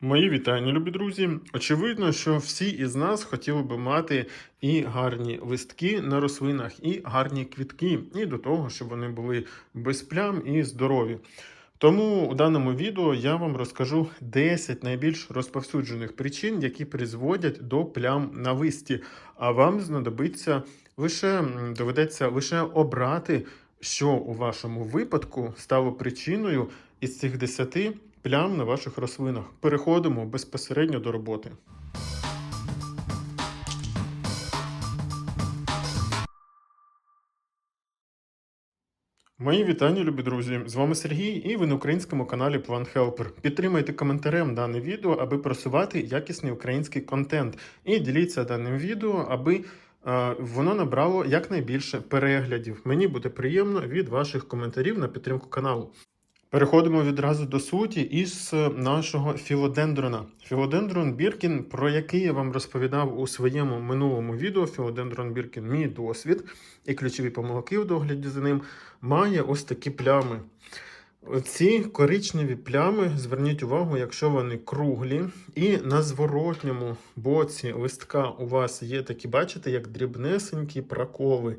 Мої вітання, любі друзі. Очевидно, що всі із нас хотіли би мати і гарні листки на рослинах, і гарні квітки, і до того, щоб вони були без плям і здорові. Тому у даному відео я вам розкажу 10 найбільш розповсюджених причин, які призводять до плям на листі. А вам знадобиться лише доведеться лише обрати, що у вашому випадку стало причиною із цих 10 плям на ваших рослинах. Переходимо безпосередньо до роботи. Мої вітання, любі друзі! З вами Сергій, і ви на українському каналі Plant Helper. Підтримайте коментарем дане відео, аби просувати якісний український контент. І діліться даним відео, аби е, воно набрало якнайбільше переглядів. Мені буде приємно від ваших коментарів на підтримку каналу. Переходимо відразу до суті із нашого філодендрона. Філодендрон Біркін, про який я вам розповідав у своєму минулому відео. Філодендрон Біркін, мій досвід і ключові помилки в догляді за ним, має ось такі плями. Ці коричневі плями, зверніть увагу, якщо вони круглі, і на зворотньому боці листка у вас є такі, бачите, як дрібнесенькі проколи.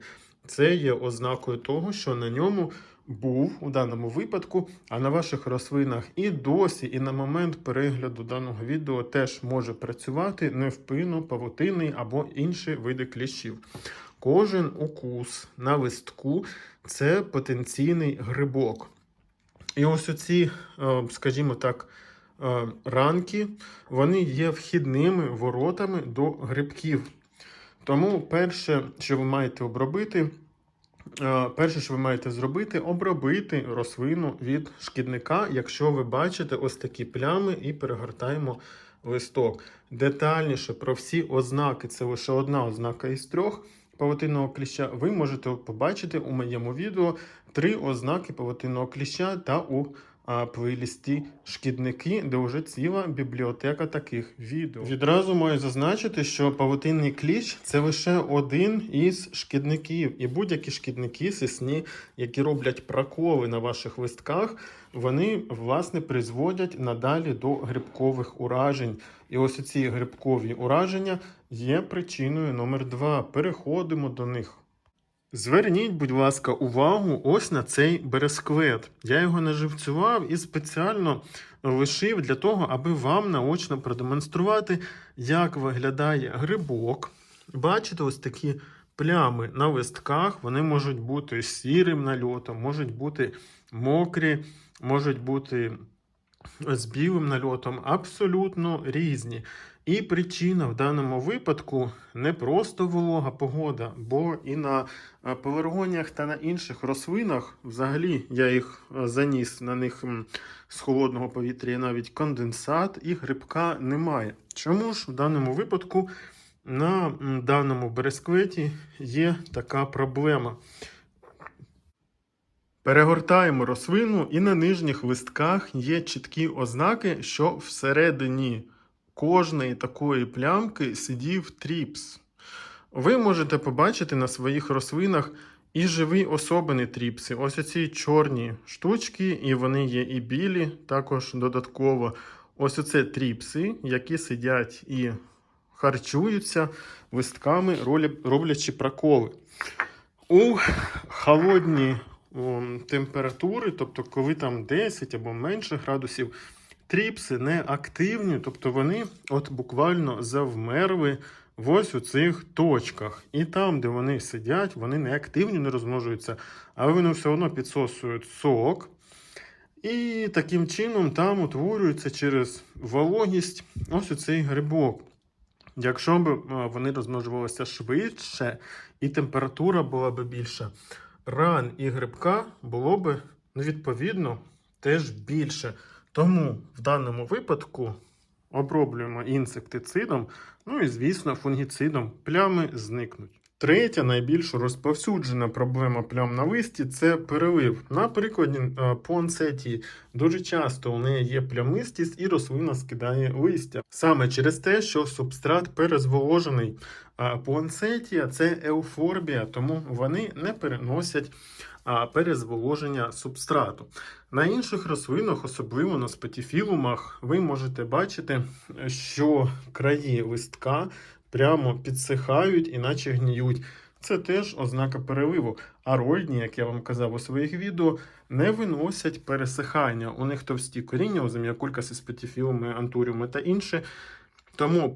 Це є ознакою того, що на ньому був у даному випадку, а на ваших рослинах і досі, і на момент перегляду даного відео теж може працювати невпинно, павутинний або інші види кліщів. Кожен укус на листку це потенційний грибок. І ось оці, е, скажімо так, е, ранки, вони є вхідними воротами до грибків. Тому перше, що ви маєте обробити, перше, що ви маєте зробити, обробити рослину від шкідника, якщо ви бачите ось такі плями, і перегортаємо листок. Детальніше про всі ознаки, це лише одна ознака із трьох павутинного кліща, ви можете побачити у моєму відео три ознаки павутинного кліща та у плейлісті шкідники, де вже ціла бібліотека таких відео. Відразу маю зазначити, що павутинний кліщ це лише один із шкідників, і будь-які шкідники сисні, які роблять проколи на ваших листках, вони власне призводять надалі до грибкових уражень. І ось ці грибкові ураження є причиною номер два. Переходимо до них. Зверніть, будь ласка, увагу ось на цей бересквет. Я його наживцював і спеціально лишив для того, аби вам наочно продемонструвати, як виглядає грибок. Бачите, ось такі плями на листках. Вони можуть бути сірим нальотом, можуть бути мокрі, можуть бути з білим нальотом, абсолютно різні. І причина в даному випадку не просто волога погода, бо і на е, пеларгоніях та на інших рослинах, взагалі я їх е, заніс на них з холодного повітря навіть конденсат, і грибка немає. Чому ж в даному випадку на даному берескветі є така проблема? Перегортаємо рослину, і на нижніх листках є чіткі ознаки, що всередині кожної такої плямки сидів тріпс. Ви можете побачити на своїх рослинах і живі особини тріпси. Ось оці чорні штучки, і вони є і білі, також додатково. Ось оце тріпси, які сидять і харчуються листками, роблячи проколи. У холодні о, температури, тобто коли там 10 або менше градусів, тріпси не активні, тобто вони от буквально завмерли ось у цих точках. І там, де вони сидять, вони не активні, не розмножуються, але вони все одно підсосують сок. І таким чином там утворюється через вологість ось оцей грибок. Якщо б е, вони розмножувалися швидше і температура була б більша, ран і грибка було б ну, відповідно теж більше. Тому в даному випадку оброблюємо інсектицидом, ну і, звісно, фунгіцидом плями зникнуть. Третя найбільш розповсюджена проблема плям на листі це перелив. На прикладі е, дуже часто у неї є плямистість і рослина скидає листя. Саме через те, що субстрат перезволожений. А пуансетія це еуфорбія, тому вони не переносять перезволоження субстрату. На інших рослинах, особливо на спатіфілумах, ви можете бачити, що краї листка прямо підсихають, іначе гніють. Це теж ознака переливу. А рольні, як я вам казав у своїх відео, не виносять пересихання. У них товсті коріння, у зем'якулькаси, спатіфілуми, антуріуми та інше. Тому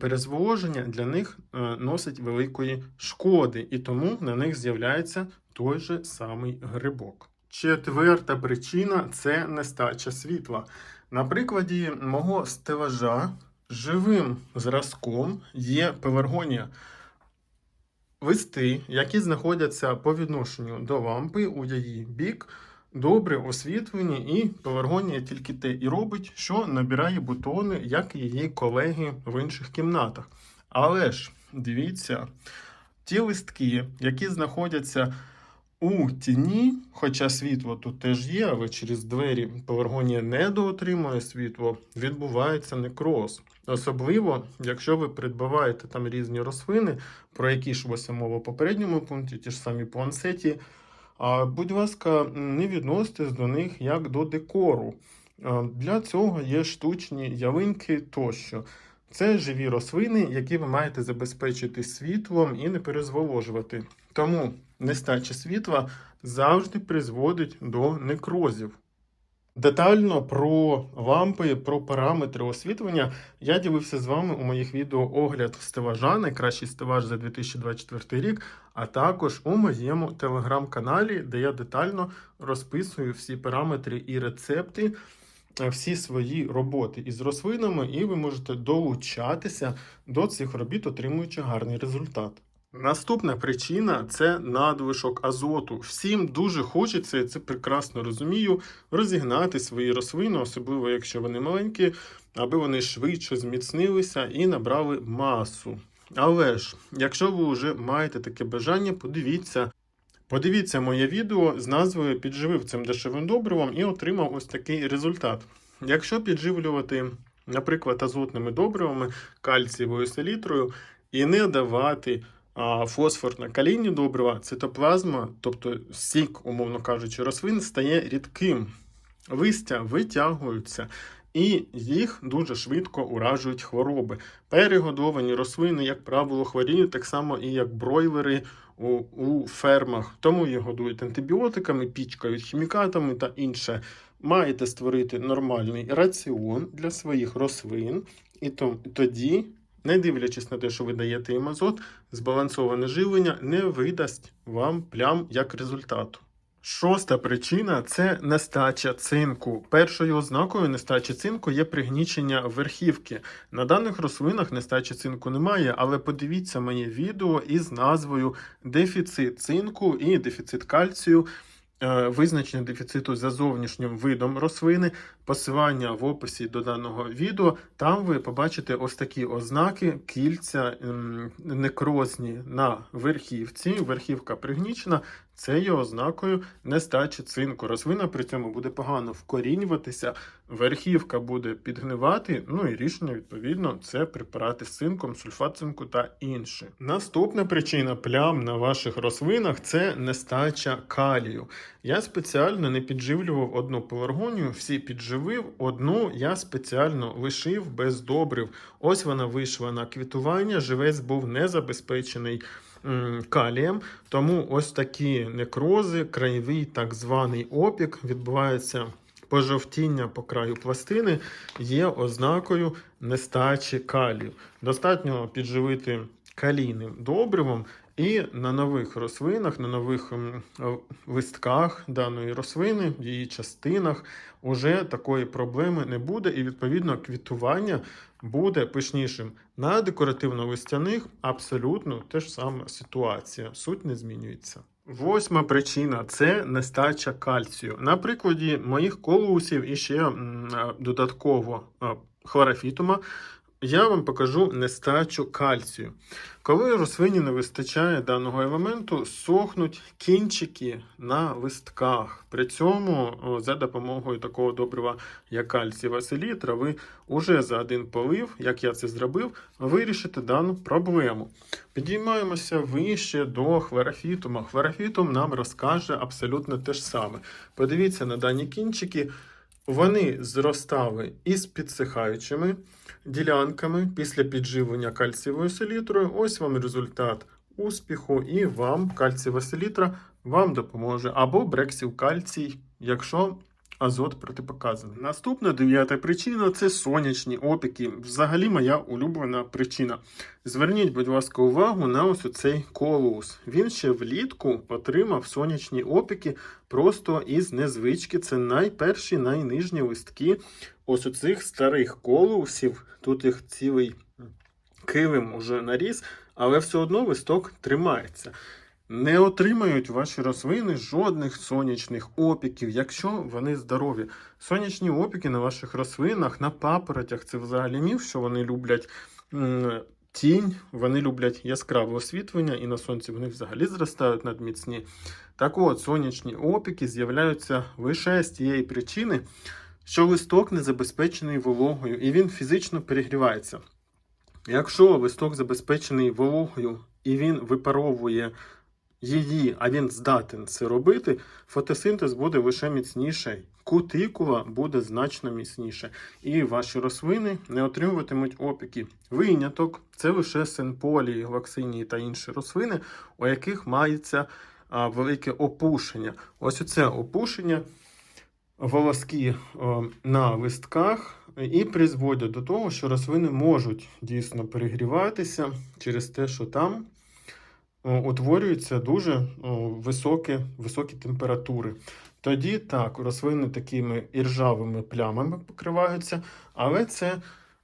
перезволоження для них е, носить великої шкоди, і тому на них з'являється той же самий грибок. Четверта причина це нестача світла. На прикладі мого стелажа живим зразком є пеларгонія. Листи, які знаходяться по відношенню до лампи у її бік, добре освітлені, і пеларгонія тільки те і робить, що набирає бутони, як і її колеги в інших кімнатах. Але ж дивіться, ті листки, які знаходяться у тіні, хоча світло тут теж є, але через двері пеларгонія не доотримує світло, відбувається некроз. Особливо, якщо ви придбаваєте там різні рослини, про які йшлося мова в попередньому пункті, ті ж самі плансеті. Будь ласка, не відноситесь до них як до декору. Для цього є штучні ялинки тощо. Це живі рослини, які ви маєте забезпечити світлом і не перезволожувати. Тому нестача світла завжди призводить до некрозів. Детально про лампи, про параметри освітлення я ділився з вами у моїх відео огляд стелажа, найкращий стелаж за 2024 рік, а також у моєму телеграм-каналі, де я детально розписую всі параметри і рецепти, е, всі свої роботи із рослинами, і ви можете долучатися до цих робіт, отримуючи гарний результат. Наступна причина це надлишок азоту. Всім дуже хочеться, я це прекрасно розумію, розігнати свої рослини, особливо якщо вони маленькі, аби вони швидше зміцнилися і набрали масу. Але ж, якщо ви вже маєте таке бажання, подивіться. Подивіться моє відео з назвою Підживив цим дешевим добривом і отримав ось такий результат. Якщо підживлювати, наприклад, азотними добривами, кальцієвою селітрою і не давати а, фосфор на калійні добрива, цитоплазма, тобто сік, умовно кажучи, рослин, стає рідким. Листя витягуються, і їх дуже швидко уражують хвороби. Перегодовані рослини, як правило, хворіють так само і як бройлери у, у фермах. Тому їх годують антибіотиками, пічкають хімікатами та інше. Маєте створити нормальний раціон для своїх рослин, і то, тоді, не дивлячись на те, що ви даєте їм азот, збалансоване живлення не видасть вам плям як результату. Шоста причина це нестача цинку. Першою ознакою нестачі цинку є пригнічення верхівки. На даних рослинах нестачі цинку немає, але подивіться моє відео із назвою Дефіцит цинку і дефіцит кальцію. Е, Визначення дефіциту за зовнішнім видом рослини, посилання в описі до даного відео. Там ви побачите ось такі ознаки кільця некрозні на верхівці. Верхівка пригнічена. Це є ознакою нестачі цинку. Рослина при цьому буде погано вкорінюватися, верхівка буде підгнивати. Ну і рішення, відповідно, це препарати з цинком, сульфат цинку та інше. Наступна причина плям на ваших рослинах це нестача калію. Я спеціально не підживлював одну пеларгонію, всі підживив, одну я спеціально лишив без добрив. Ось вона вийшла на квітування, живець був не забезпечений калієм, тому ось такі некрози, краєвий так званий опік відбувається. Пожовтіння по краю пластини є ознакою нестачі калію. Достатньо підживити калійним добривом, і на нових рослинах, на нових е, листках даної рослини, в її частинах, уже такої проблеми не буде, і відповідно квітування буде пишнішим. На декоративно-листяних абсолютно те ж сама ситуація. Суть не змінюється. Восьма причина це нестача кальцію. На прикладі моїх колусів і ще е, додатково е, хлорофітума я вам покажу нестачу кальцію. Коли рослині не вистачає даного елементу, сохнуть кінчики на листках. При цьому за допомогою такого добрива, як кальцієва селітра, ви уже за один полив, як я це зробив, вирішите дану проблему. Підіймаємося вище до хлорофітума. Хлорофітум нам розкаже абсолютно те ж саме. Подивіться на дані кінчики. Вони зростали із підсихаючими ділянками після підживлення кальцієвою селітрою. Ось вам результат успіху, і вам кальцієва селітра вам допоможе. Або брексів кальцій, якщо азот протипоказаний. Наступна дев'ята причина це сонячні опіки. Взагалі моя улюблена причина. Зверніть, будь ласка, увагу на ось оцей колус. Він ще влітку отримав сонячні опіки просто із незвички. Це найперші, найнижні листки ось у цих старих колусів. Тут їх цілий килим уже наріс, але все одно листок тримається. Не отримають ваші рослини жодних сонячних опіків, якщо вони здорові. Сонячні опіки на ваших рослинах, на папоротях це взагалі міф, що вони люблять тінь, вони люблять яскраве освітлення, і на сонці вони взагалі зростають надміцні. Так от, сонячні опіки з'являються лише з тієї причини, що листок не забезпечений вологою і він фізично перегрівається. Якщо листок забезпечений вологою і він випаровує її, а він здатен це робити, фотосинтез буде лише міцніший, кутикула буде значно міцніше, і ваші рослини не отримуватимуть опіки. Виняток це лише синполії, глаксинії та інші рослини, у яких мається а, велике опушення. Ось оце опушення. Волоски о, на листках і призводять до того, що рослини можуть дійсно перегріватися через те, що там утворюються дуже високі, високі температури. Тоді так, рослини такими іржавими плямами покриваються, але це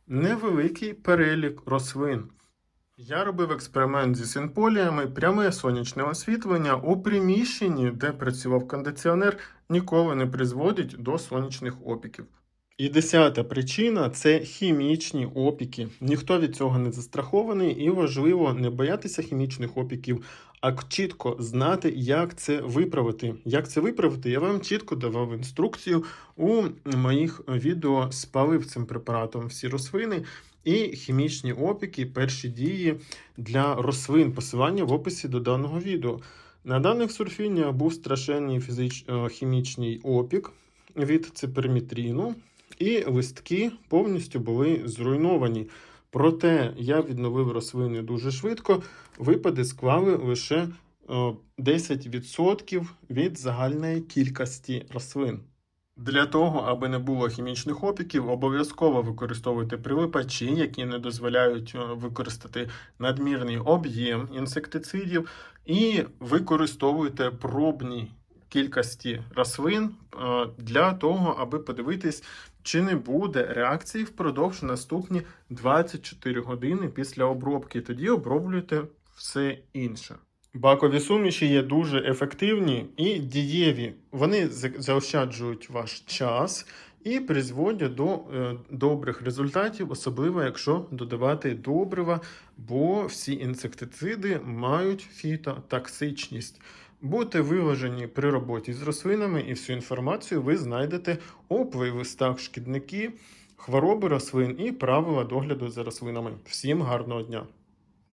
невеликий перелік рослин. Я робив експеримент зі синполіями, пряме сонячне освітлення у приміщенні, де працював кондиціонер, ніколи не призводить до сонячних опіків. І десята причина це хімічні опіки. Ніхто від цього не застрахований, і важливо не боятися хімічних опіків, а чітко знати, як це виправити. Як це виправити, я вам чітко давав інструкцію у моїх відео спалив цим препаратом всі рослини. І хімічні опіки, перші дії для рослин. Посилання в описі до даного відео. На даних сурфіннях був страшенний фізич... е, хімічний опік від ципермітріну, і листки повністю були зруйновані. Проте я відновив рослини дуже швидко. Випади склали лише е, 10% від загальної кількості рослин. Для того, аби не було хімічних опіків, обов'язково використовуйте прилипачі, які не дозволяють е, використати надмірний об'єм інсектицидів, і використовуйте пробні кількості рослин е, для того, аби подивитись, чи не буде реакції впродовж наступні 24 години після обробки. Тоді оброблюйте все інше. Бакові суміші є дуже ефективні і дієві. Вони заощаджують ваш час і призводять до е, добрих результатів, особливо якщо додавати добрива, бо всі інсектициди мають фітотоксичність. Будьте виважені при роботі з рослинами, і всю інформацію ви знайдете у плейлистах шкідники, хвороби рослин і правила догляду за рослинами. Всім гарного дня!